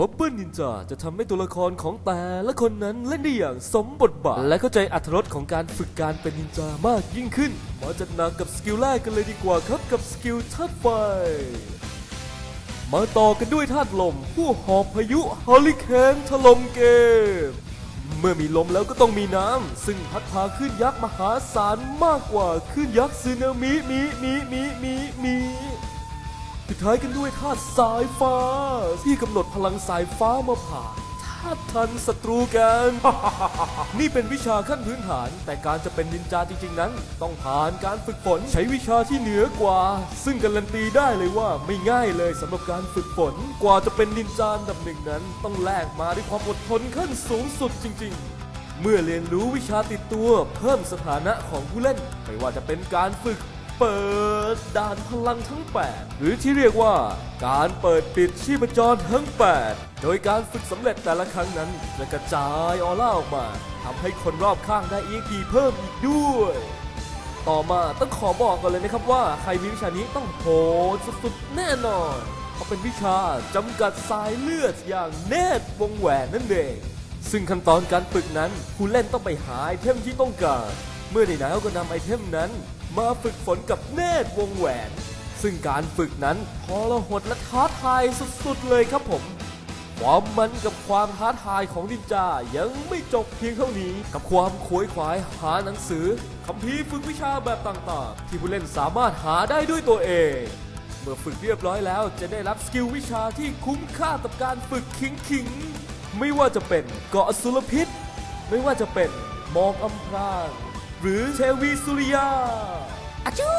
บ๊อบเบิลนินจาจะทำให้ตัวละครของแต่ละคนนั้นเล่นได้อย่างสมบทบาท และเข้าใจอัตรสของการฝึกการเป็นนินจามากยิ่งขึ้น มาจัดหนักกับสกิลแรกกันเลยดีกว่าครับกับสกิลธาตุไฟ มาต่อกันด้วยธาตุลม ผู้หอบพายุฮอลิเคนถล่มเกม เมื่อมีลมแล้วก็ต้องมีน้ำ ซึ่งพัดพาคลื่นยักษ์มหาศาลมากกว่าคลื่นยักษ์ซึนามิมีมีมีมีมีปิ ท้ายกันด้วยธาตุสายฟ้า ที่กำหนดพลังสายฟ้ามาผ่านธาตุทันศัตรูกัน นี่เป็นวิชาขั้นพื้นฐาน แต่การจะเป็นนินจาจริงๆนั้น ต้องผ่านการฝึกฝนใช้วิชาที่เหนือกว่า ซึ่งการันตีได้เลยว่าไม่ง่ายเลยสำหรับการฝึกฝนกว่าจะเป็นนินจาดับหนึ่งนั้น ต้องแลกมาด้วยความอดทนขั้นสูงสุดจริง ๆเมื่อเรียนรู้วิชาติดตัว เพิ่มสถานะของผู้เล่น ไม่ว่าจะเป็นการฝึก เปิดด่านพลังทั้ง 8 หรือที่เรียกว่าการเปิดปิดชีพจรทั้ง 8 โดยการฝึกสำเร็จแต่ละครั้งนั้นจะกระจายออร่าออกมาทำให้คนรอบข้างได้ EXP เพิ่มอีกด้วย ต่อมาต้องขอบอกก่อนเลยนะครับว่าใครมีวิชานี้ต้องโหดสุดๆแน่นอน เพราะเป็นวิชาจำกัดสายเลือดอย่างเนตวงแหวนนั่นเอง ซึ่งขั้นตอนการฝึกนั้นผู้เล่นต้องไปหาไอเทมที่ต้องการ เมื่อได้แล้วก็นำไอเทมนั้น มาฝึกฝนกับเนตรวงแหวน ซึ่งการฝึกนั้นทรหดและท้าทายสุดๆเลยครับผม ความมันกับความท้าทายของนินจายังไม่จบเพียงเท่านี้ กับความขวยขวายหาหนังสือคัมภีฝึกวิชาแบบต่างๆ ที่ผู้เล่นสามารถหาได้ด้วยตัวเองเมื่อฝึกเรียบร้อยแล้วจะได้รับสกิลวิชาที่คุ้มค่ากับการฝึกขิงขิงๆไม่ว่าจะเป็นเกาะสุรพิษ ไม่ว่าจะเป็นมองอำพราง หรือเทวีสุริยาอาจู